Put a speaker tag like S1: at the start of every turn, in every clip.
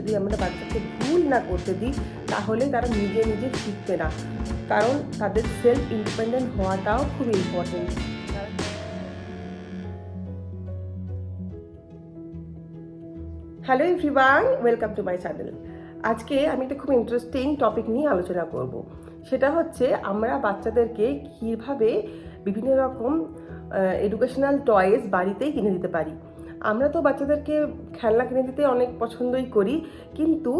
S1: যদি আমরা বাচ্চাকে ভুল না করতে দিই, তাহলে তারা নিজে নিজে শিখবে না। কারণ তাদের সেলফ ইন্ডিপেন্ডেন্ট হওয়াটাও খুব important hello everyone welcome to my channel আজকে আমি একটা খুব ইন্টারেস্টিং টপিক নিয়ে আলোচনা করব। সেটা হচ্ছে আমরা বাচ্চাদেরকে কীভাবে বিভিন্ন রকম এডুকেশনাল টয়েস বাড়িতেই কিনে দিতে পারি। আমরা তো বাচ্চাদেরকে খেলনা কিনে দিতে অনেক পছন্দই করি, কিন্তু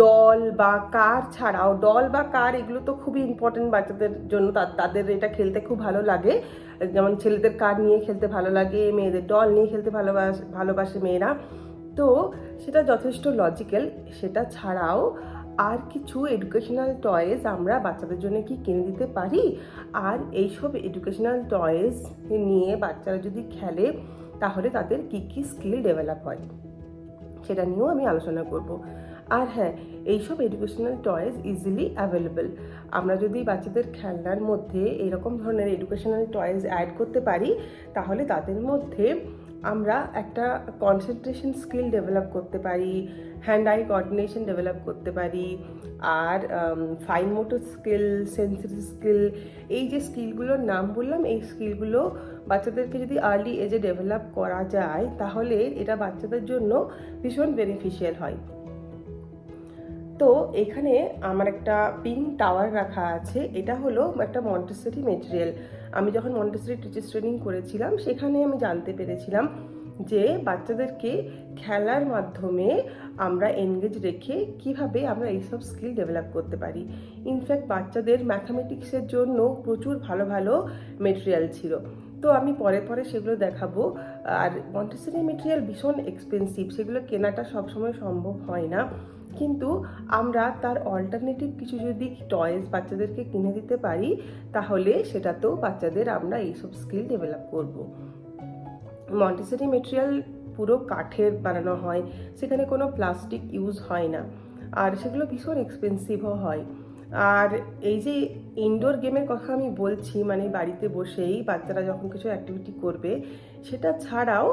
S1: ডল বা কার ছাড়াও ডল বা কার এগুলো তো খুবই ইম্পর্টেন্ট বাচ্চাদের জন্য তাদের এটা খেলতে খুব ভালো লাগে। যেমন ছেলেদের কার নিয়ে খেলতে ভালো লাগে, মেয়েদের ডল নিয়ে খেলতে ভালোবাসে ভালোবাসে মেয়েরা। তো, সেটা যথেষ্ট লজিক্যাল সেটা ছাড়াও আর কিছু এডুকেশনাল টয়েস আমরা বাচ্চাদের জন্য কি কিনে দিতে পারি? আর এইসব এডুকেশনাল টয়েস নিয়ে বাচ্চারা যদি খেলে তাহলে তাদের কী কী স্কিল ডেভেলপ হয়? সেটা নিয়েও আমি আলোচনা করব। আর হ্যাঁ এইসব এডুকেশনাল টয়েস ইজিলি অ্যাভেলেবেল আমরা যদি বাচ্চাদের খেলনার মধ্যে এরকম ধরনের এডুকেশনাল টয়েস অ্যাড করতে পারি, তাহলে তাদের মধ্যে আমরা একটা কনসেন্ট্রেশন স্কিল ডেভেলপ করতে পারি হ্যান্ড আই কোঅর্ডিনেশন ডেভেলপ করতে পারি, আর fine motor skill sensory skill এই যে স্কিলগুলোর নাম বললাম, এই স্কিলগুলো বাচ্চাদেরকে যদি আর্লি এজে ডেভেলপ করা যায়, তাহলে এটা বাচ্চাদের জন্য ভীষণ বেনিফিশিয়াল হয়। তো এখানে আমার একটা পিঙ্ক টাওয়ার রাখা আছে, এটা হলো একটা মন্টেসরি মেটেরিয়াল আমি যখন মন্টেসরি টিচার্স ট্রেনিং করেছিলাম, সেখানে আমি জানতে পেরেছিলাম যে বাচ্চাদেরকে খেলার মাধ্যমে আমরা এনগেজ রেখে কীভাবে আমরা এইসব স্কিল ডেভেলপ করতে পারি। ইনফ্যাক্ট বাচ্চাদের ম্যাথামেটিক্সের জন্য প্রচুর ভালো ভালো মেটেরিয়াল ছিল। তো আমি পরে পরে সেগুলো দেখাবো। আর মন্টেসরি মেটেরিয়াল ভীষণ এক্সপেন্সিভ সেগুলো কেনাটা সবসময় সম্ভব হয় না। কিন্তু আমরা তার অল্টারনেটিভ কিছু যদি টয়েস বাচ্চাদেরকে কিনে দিতে পারি, তাহলে সেটাতেও বাচ্চাদের আমরা এইসব স্কিল ডেভেলপ করব। মন্টেসরি মেটেরিয়াল পুরো কাঠের বানানো হয়, সেখানে কোনো প্লাস্টিক ইউজ হয় না। আর সেগুলো ভীষণ এক্সপেন্সিভও হয়। আর এই যে ইনডোর গেমের কথা আমি বলছি মানে বাড়িতে বসেই বাচ্চারা যখন কিছু অ্যাক্টিভিটি করবে, সেটা ছাড়াও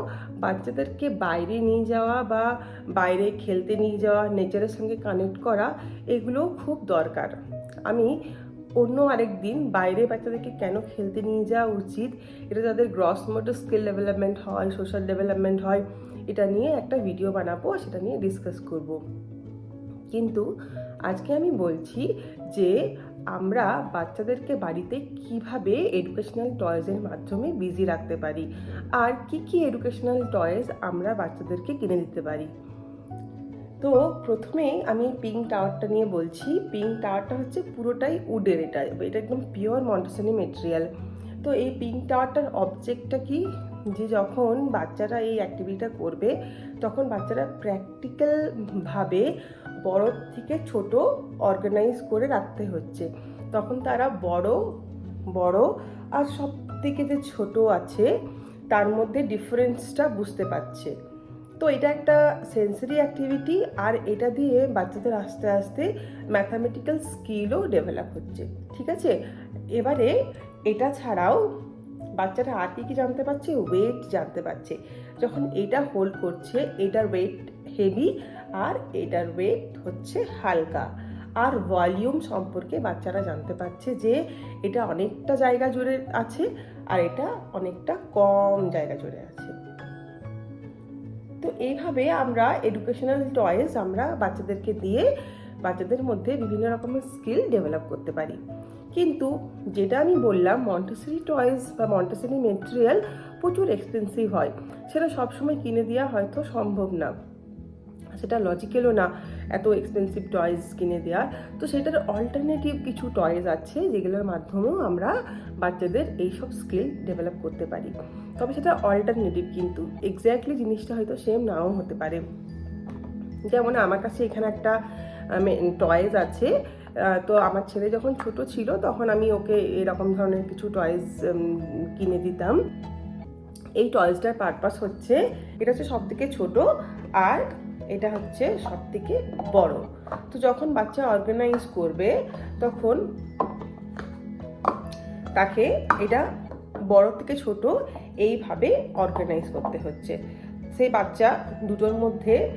S1: বাচ্চাদেরকে বাইরে নিয়ে যাওয়া বা বাইরে খেলতে নিয়ে যাওয়া নেচারের সঙ্গে কানেক্ট করা এগুলো খুব দরকার। আমি অন্য আরেক দিন বাইরে বাচ্চাদেরকে কেন খেলতে নিয়ে যাওয়া উচিত, এটা তাদের গ্রস মোটর স্কিল ডেভেলপমেন্ট হয় সোশ্যাল ডেভেলপমেন্ট হয়, এটা নিয়ে একটা ভিডিও বানাবো, সেটা নিয়ে ডিসকাস করব। কিন্তু আজকে আমি বলছি যে আমরা বাচ্চাদেরকে বাড়িতে কীভাবে এডুকেশনাল টয়েসের মাধ্যমে বিজি রাখতে পারি আর কি কি এডুকেশনাল টয়েস আমরা বাচ্চাদেরকে কিনে দিতে পারি। তো প্রথমে আমি পিঙ্ক টাওয়ারটা নিয়ে বলছি। পিঙ্ক টাওয়ারটা হচ্ছে পুরোটাই উডের এটা এটা একদম পিওর মন্টেসনি মেটেরিয়াল তো এই পিঙ্ক টাওয়ারটার অবজেক্টটা কি? যে যখন বাচ্চারা এই অ্যাক্টিভিটিটা করবে তখন বাচ্চারা প্র্যাকটিক্যালভাবে বড় থেকে ছোট অর্গানাইজ করে রাখতে হচ্ছে। তখন তারা বড় বড় আর সব থেকে যে ছোট আছে, তার মধ্যে ডিফারেন্সটা বুঝতে পারছে। তো এটা একটা সেন্সরি অ্যাক্টিভিটি আর এটা দিয়ে বাচ্চাদের আস্তে আস্তে ম্যাথামেটিক্যাল স্কিলও ডেভেলপ হচ্ছে। ঠিক আছে? এবারে এটা ছাড়াও বাচ্চারা আর কি কি জানতে পারছে? ওয়েট জানতে পারছে। যখন এটা হোল্ড করছে, এটার ওয়েট হেভি আর এটার ওয়েট হচ্ছে হালকা। আর ভলিউম সম্পর্কে বাচ্চারা জানতে পারছে যে এটা অনেকটা জায়গা জুড়ে আছে আর এটা অনেকটা কম জায়গা জুড়ে আছে। তো এইভাবে আমরা এডুকেশনাল টয়েস আমরা বাচ্চাদেরকে দিয়ে বাচ্চাদের মধ্যে বিভিন্ন রকমের স্কিল ডেভেলপ করতে পারি। কিন্তু যেটা আমি বললাম মন্টেসরি টয়েস বা মন্টেসরি মেটেরিয়াল প্রচুর এক্সপেন্সিভ হয়। সেটা সবসময় কিনে দেওয়া হয়তো সম্ভব না। সেটা লজিক্যালও না, এত এক্সপেন্সিভ টয়েস কিনে দেওয়ার। তো সেটার অল্টারনেটিভ কিছু টয়েস আছে, যেগুলোর মাধ্যমেও আমরা বাচ্চাদের এইসব স্কিল ডেভেলপ করতে পারি। তবে সেটা অল্টারনেটিভ কিন্তু। এক্স্যাক্টলি জিনিসটা হয়তো সেম নাও হতে পারে। যেমন আমার কাছে এখানে একটা টয়েস আছে। তো আমার ছেলে যখন ছোট ছিল, তখন আমি ওকে এরকম ধরনের কিছু টয়েস কিনে দিতাম। এই টয়েসটার পারপাস হচ্ছে এটা হচ্ছে সব থেকে ছোট আর এটা হচ্ছে সব থেকে বড়। তো যখন বাচ্চা অর্গানাইজ করবে তখন তাকে এটা বড় থেকে ছোট এইভাবে অর্গানাইজ করতে হচ্ছে। সেই বাচ্চা দুটোর মধ্যে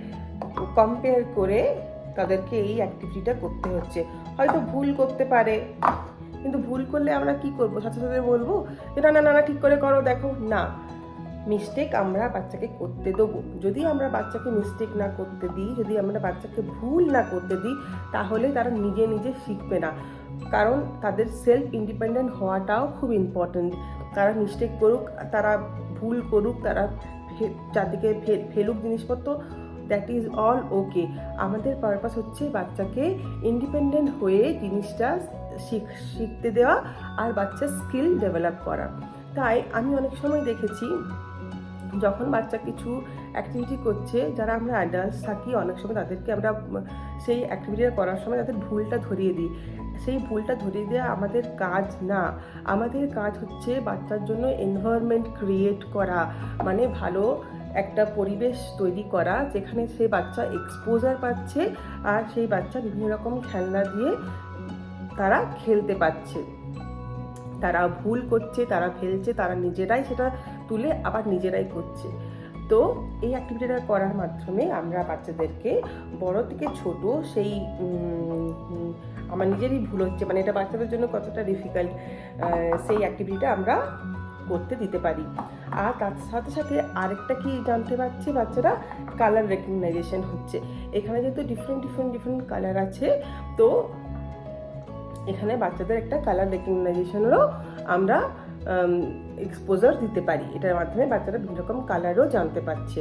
S1: কম্পেয়ার করে তাদেরকে এই অ্যাক্টিভিটিটা করতে হচ্ছে। হয়তো ভুল করতে পারে কিন্তু ভুল করলে আমরা কি করব? সাথে সাথে বলব যে না না না না, ঠিক করে করো দেখো না। মিস্টেক আমরা বাচ্চাকে করতে দেবো। যদি আমরা বাচ্চাকে মিস্টেক না করতে দিই, যদি আমরা বাচ্চাকে ভুল না করতে দিই, তাহলে তারা নিজে নিজে শিখবে না। কারণ তাদের সেলফ ইন্ডিপেন্ডেন্ট হওয়াটাও খুব ইম্পর্ট্যান্ট তারা মিস্টেক করুক, তারা ভুল করুক, তারা চারদিকে ফেলুক জিনিসপত্র দ্যাট ইজ অল ওকে আমাদের পারপাস হচ্ছে বাচ্চাকে ইন্ডিপেন্ডেন্ট হয়ে জিনিসটা শিখ শিখতে দেওয়া আর বাচ্চার স্কিল ডেভেলপ করা। তাই আমি অনেক সময় দেখেছি যখন বাচ্চা কিছু অ্যাক্টিভিটি করছে, যারা আমরা অ্যাডাল্টস থাকি, অনেক সময় তাদেরকে আমরা, সেই অ্যাক্টিভিটিটা করার সময় তাদের ভুলটা ধরিয়ে দিই। সেই ভুলটা ধরিয়ে দেওয়া আমাদের কাজ না। আমাদের কাজ হচ্ছে বাচ্চার জন্য এনভায়রনমেন্ট ক্রিয়েট করা মানে ভালো একটা পরিবেশ তৈরি করা, যেখানে সেই বাচ্চা এক্সপোজার পাচ্ছে আর সেই বাচ্চা বিভিন্ন রকম খেলনা দিয়ে তারা খেলতে পারছে। তারা ভুল করছে, তারা ফেলছে, তারা নিজেরাই সেটা তুলে আবার নিজেরাই করছে। তো এই অ্যাক্টিভিটিটা করার মাধ্যমে আমরা বাচ্চাদেরকে বড় থেকে ছোট সেই আমার নিজেরই ভুল হচ্ছে মানে এটা বাচ্চাদের জন্য কতটা ডিফিকাল্ট সেই অ্যাক্টিভিটিটা আমরা করতে দিতে পারি। আর তার সাথে সাথে আরেকটা কি জানতে পারছে বাচ্চারা? কালার রেকগনাইজেশন হচ্ছে। এখানে যেহেতু ডিফারেন্ট ডিফারেন্ট ডিফারেন্ট কালার আছে, তো এখানে বাচ্চাদের একটা কালার রেকগনাইজেশনেরও আমরা এক্সপোজার দিতে পারি। এটার মাধ্যমে বাচ্চারা বিভিন্ন রকম কালারও জানতে পারছে।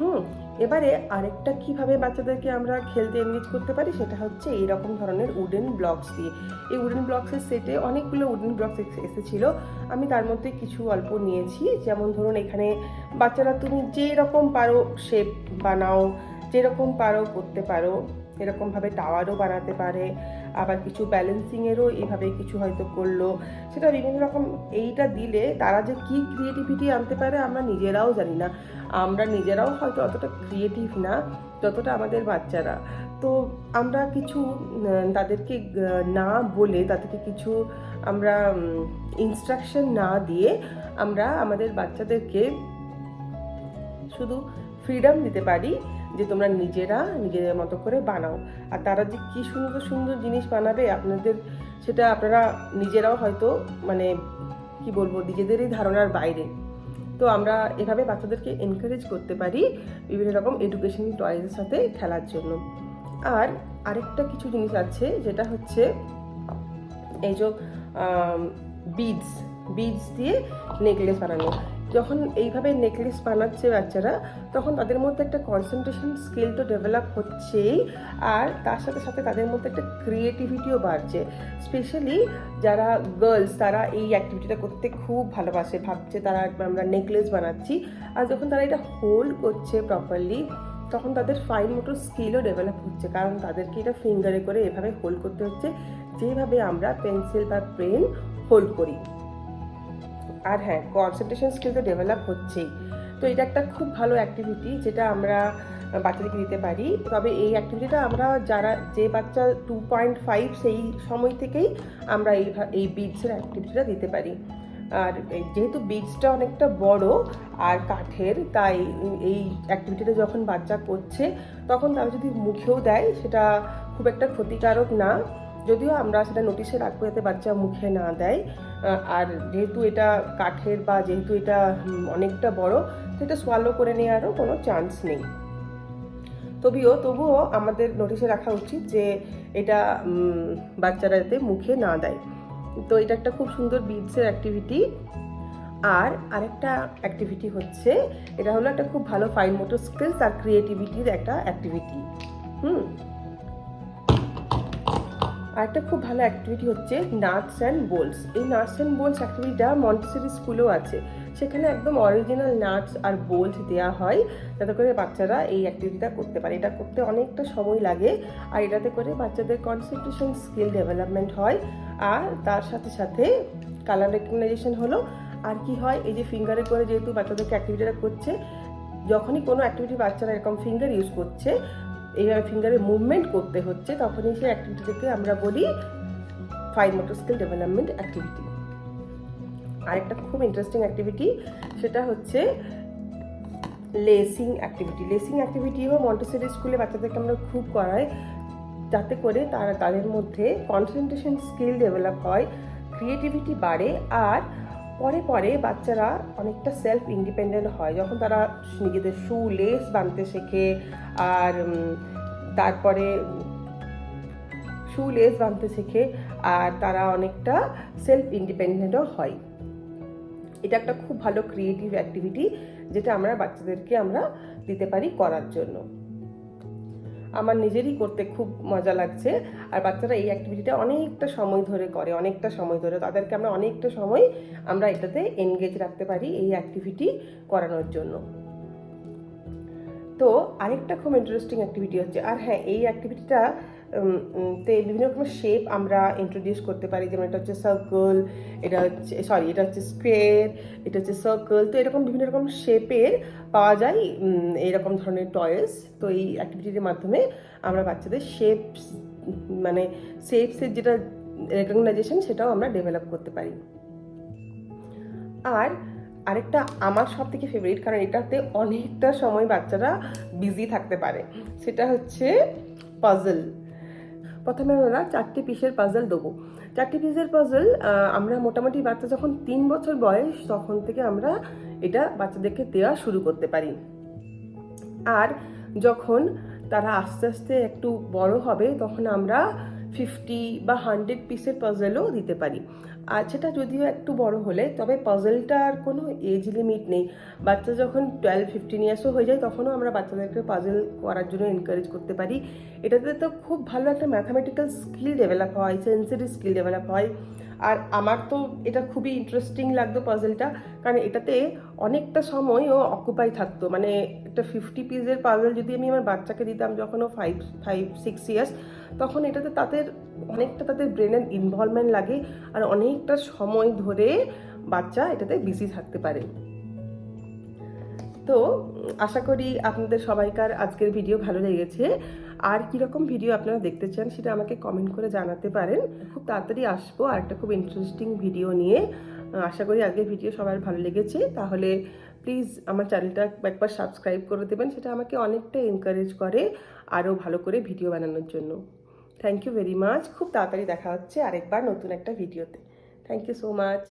S1: হুম, এবারে আরেকটা কীভাবে বাচ্চাদেরকে আমরা খেলতে এনগেজ করতে পারি সেটা হচ্ছে এই রকম ধরনের উডেন ব্লকস দিয়ে। এই উডেন ব্লকসের সেটে অনেকগুলো উডেন ব্লকস এসেছিল। আমি তার মধ্যে কিছু অল্প নিয়েছি। যেমন ধরুন এখানে বাচ্চারা তুমি যে রকম পারো শেপ বানাও, যেরকম পারো করতে পারো। এরকমভাবে টাওয়ারও বানাতে পারে। আবার কিছু ব্যালেন্সিংয়েরও এভাবে কিছু হয়তো করল। সেটা বিভিন্ন রকম এইটা দিলে তারা যে কি ক্রিয়েটিভিটি আনতে পারে আমরা নিজেরাও জানি না। আমরা নিজেরাও হয়তো অতটা ক্রিয়েটিভ না, যতটা আমাদের বাচ্চারা। তো আমরা কিছু তাদেরকে না বলে, তাদেরকে কিছু আমরা ইনস্ট্রাকশন না দিয়ে আমরা আমাদের বাচ্চাদেরকে শুধু ফ্রিডম দিতে পারি। যে তোমরা নিজেরা নিজেদের মতো করে বানাও। আর তারা যে কী সুন্দর সুন্দর জিনিস বানাবে, আপনাদের সেটা আপনারা নিজেরাও হয়তো মানে কি বলব, নিজেদেরই ধারণার বাইরে। তো আমরা এভাবে বাচ্চাদেরকে এনকারেজ করতে পারি বিভিন্ন রকম এডুকেশন টয়েসের সাথে খেলার জন্য। আর আরেকটা কিছু জিনিস আছে, যেটা হচ্ছে এই যে বিডস বিডস দিয়ে নেকলেস বানানো। যখন এইভাবে নেকলেস বানাচ্ছে বাচ্চারা, তখন তাদের মধ্যে একটা কনসেন্ট্রেশন স্কিল তো ডেভেলপ হচ্ছেই, আর তার সাথে সাথে তাদের মধ্যে একটা ক্রিয়েটিভিটিও বাড়ছে। স্পেশালি যারা গার্লস তারা এই অ্যাক্টিভিটিটা করতে খুব ভালোবাসে, ভাবছে তারা আমরা নেকলেস বানাচ্ছি। আর যখন তারা এটা হোল্ড করছে প্রপারলি তখন তাদের ফাইন মোটর স্কিলও ডেভেলপ হচ্ছে, কারণ তাদেরকে এটা ফিঙ্গারে করে এভাবে হোল্ড করতে হচ্ছে, যেভাবে আমরা পেন্সিল বা পেন হোল্ড করি। আর হ্যাঁ কনসেন্ট্রেশন স্কিল তো ডেভেলপ হচ্ছেই। তো এটা একটা খুব ভালো অ্যাক্টিভিটি যেটা আমরা বাচ্চাদেরকে দিতে পারি। তবে এই অ্যাক্টিভিটিটা আমরা যারা, যে বাচ্চা টু পয়েন্ট ফাইভ সেই সময় থেকেই আমরা এই এই বিটসের অ্যাক্টিভিটিটা দিতে পারি। আর যেহেতু বিটসটা অনেকটা বড় আর কাঠের, তাই এই অ্যাক্টিভিটিটা যখন বাচ্চা করছে, তখন তারা যদি মুখেও দেয়, সেটা খুব একটা ক্ষতিকারক না। যদিও আমরা সেটা নোটিশে রাখব যাতে বাচ্চা মুখে না দেয় আর যেহেতু এটা কাঠের বা যেহেতু এটা অনেকটা বড় সেটা সোয়ালো করে নেওয়ারও কোনো চান্স নেই। তবেও, তবুও আমাদের নোটিশে রাখা উচিত যে এটা বাচ্চারা যাতে মুখে না দেয়। তো এটা একটা খুব সুন্দর বিটসের অ্যাক্টিভিটি আর আরেকটা অ্যাক্টিভিটি হচ্ছে, এটা হলো একটা খুব ভালো ফাইন মোটর স্কিলস আর ক্রিয়েটিভিটির একটা অ্যাক্টিভিটি হুম? আরেকটা খুব ভালো অ্যাক্টিভিটি হচ্ছে নাটস অ্যান্ড বোলস এই নাটস অ্যান্ড বোলস অ্যাক্টিভিটিটা মন্টেসরি স্কুলেও আছে। সেখানে একদম অরিজিনাল নাটস আর বোলস দেওয়া হয়, যাতে করে বাচ্চারা এই অ্যাক্টিভিটিটা করতে পারে। এটা করতে অনেকটা সময় লাগে আর এটাতে করে বাচ্চাদের কনসেন্ট্রেশন স্কিল ডেভেলপমেন্ট হয়। আর তার সাথে সাথে কালার রেকগনাইজেশন হলো। আর কি হয়, এই যে ফিঙ্গারে করে যেহেতু বাচ্চাদেরকে অ্যাক্টিভিটিটা করছে, যখনই কোনো অ্যাক্টিভিটি বাচ্চারা এরকম ফিঙ্গার ইউজ করছে এইভাবে ফিঙ্গারে মুভমেন্ট করতে হচ্ছে, তখনই সেই অ্যাক্টিভিটিকে আমরা বলি fine motor skill development activity আরেকটা খুব ইন্টারেস্টিং অ্যাক্টিভিটি সেটা হচ্ছে লেসিং অ্যাক্টিভিটি লেসিং অ্যাক্টিভিটিও মন্টেসরি স্কুলে বাচ্চাদেরকে আমরা খুব করাই, যাতে করে তারা তাদের মধ্যে কনসেন্ট্রেশন স্কিল ডেভেলপ হয় ক্রিয়েটিভিটি বাড়ে, আর পরে পরে বাচ্চারা অনেকটা সেলফ ইন্ডিপেন্ডেন্ট হয়। যখন তারা নিজেদের শু লেস বানতে শেখে আর তারপরে শু লেস বানতে শেখে আর তারা অনেকটা সেলফ ইন্ডিপেন্ডেন্টও হয়। এটা একটা খুব ভালো ক্রিয়েটিভ অ্যাক্টিভিটি যেটা আমরা বাচ্চাদেরকে আমরা দিতে পারি করার জন্য। আমার নিজেরই করতে খুব মজা লাগছে। আর বাচ্চারা এই অ্যাক্টিভিটিটা অনেকটা সময় ধরে করে, অনেকটা সময় ধরে। তাদেরকে আমরা অনেকটা সময় আমরা এটাতে এনগেজ রাখতে পারি এই অ্যাক্টিভিটি করানোর জন্য। তো আরেকটা খুব ইন্টারেস্টিং অ্যাক্টিভিটি হচ্ছে। আর হ্যাঁ এই অ্যাক্টিভিটিটা তে বিভিন্ন রকমের শেপ আমরা ইন্ট্রোডিউস করতে পারি। যেমন এটা হচ্ছে সার্কেল এটা হচ্ছে সরি এটা হচ্ছে স্কোয়ার এটা হচ্ছে সার্কেল তো এরকম বিভিন্ন রকম শেপের পাওয়া যায় এরকম ধরনের টয়েস তো এই অ্যাক্টিভিটির মাধ্যমে আমরা বাচ্চাদের শেপস মানে শেপসের যেটা রেকগনাইজেশন সেটাও আমরা ডেভেলপ করতে পারি। আর আরেকটা আমার সব থেকে ফেভারিট কারণ এটাতে অনেকটা সময় বাচ্চারা বিজি থাকতে পারে। সেটা হচ্ছে পাজল প্রথমে আমরা চারটি পিসের পাজল দেবো। চারটি পিসের পাজল আমরা মোটামুটি বাচ্চা যখন তিন বছর বয়স, তখন থেকে আমরা এটা বাচ্চাদেরকে দেওয়া শুরু করতে পারি। আর যখন তারা আস্তে আস্তে একটু বড় হবে, তখন আমরা ফিফটি বা হান্ড্রেড পিসের পাজলও দিতে পারি। আর সেটা যদিও একটু বড় হলে, তবে পাজলটার কোনো এজ লিমিট নেই। বাচ্চা যখন টুয়েলভ ফিফটিন ইয়ার্সও হয়ে যায়, তখনও আমরা বাচ্চাদেরকে পাজল করার জন্য এনকারেজ করতে পারি। এটাতে তো খুব ভালো একটা ম্যাথামেটিক্যাল স্কিল ডেভেলপ হয় সেন্সিটিভ স্কিল ডেভেলপ হয়। আর আমার তো এটা খুবই ইন্টারেস্টিং লাগতো পাজেলটা কারণ এটাতে অনেকটা সময় ও অকুপাই থাকতো। মানে একটা ফিফটি পিসের পাজেল যদি আমি আমার বাচ্চাকে দিতাম যখন ও ফাইভ ফাইভ সিক্স ইয়ার্স তখন এটাতে তাদের অনেকটা তাদের ব্রেনের ইনভলভমেন্ট লাগে, আর অনেকটা সময় ধরে বাচ্চা এটাতে বিজি থাকতে পারে। তো আশা করি আপনাদের সবাইকার আজকের ভিডিও ভালো লেগেছে। আর কীরকম ভিডিও আপনারা দেখতে চান সেটা আমাকে কমেন্ট করে জানাতে পারেন। খুব তাড়াতাড়ি আসব আর একটা খুব ইন্টারেস্টিং ভিডিও নিয়ে। আশা করি আজকের ভিডিও সবার ভালো লেগেছে। তাহলে প্লিজ আমার চ্যানেলটা একবার সাবস্ক্রাইব করে দেবেন। সেটা আমাকে অনেকটা এনকারেজ করে আরও ভালো করে ভিডিও বানানোর জন্য। থ্যাংক ইউ ভেরি মাচ খুব তাড়াতাড়ি দেখা হচ্ছে আরেকবার নতুন একটা ভিডিওতে থ্যাংক ইউ সো মাচ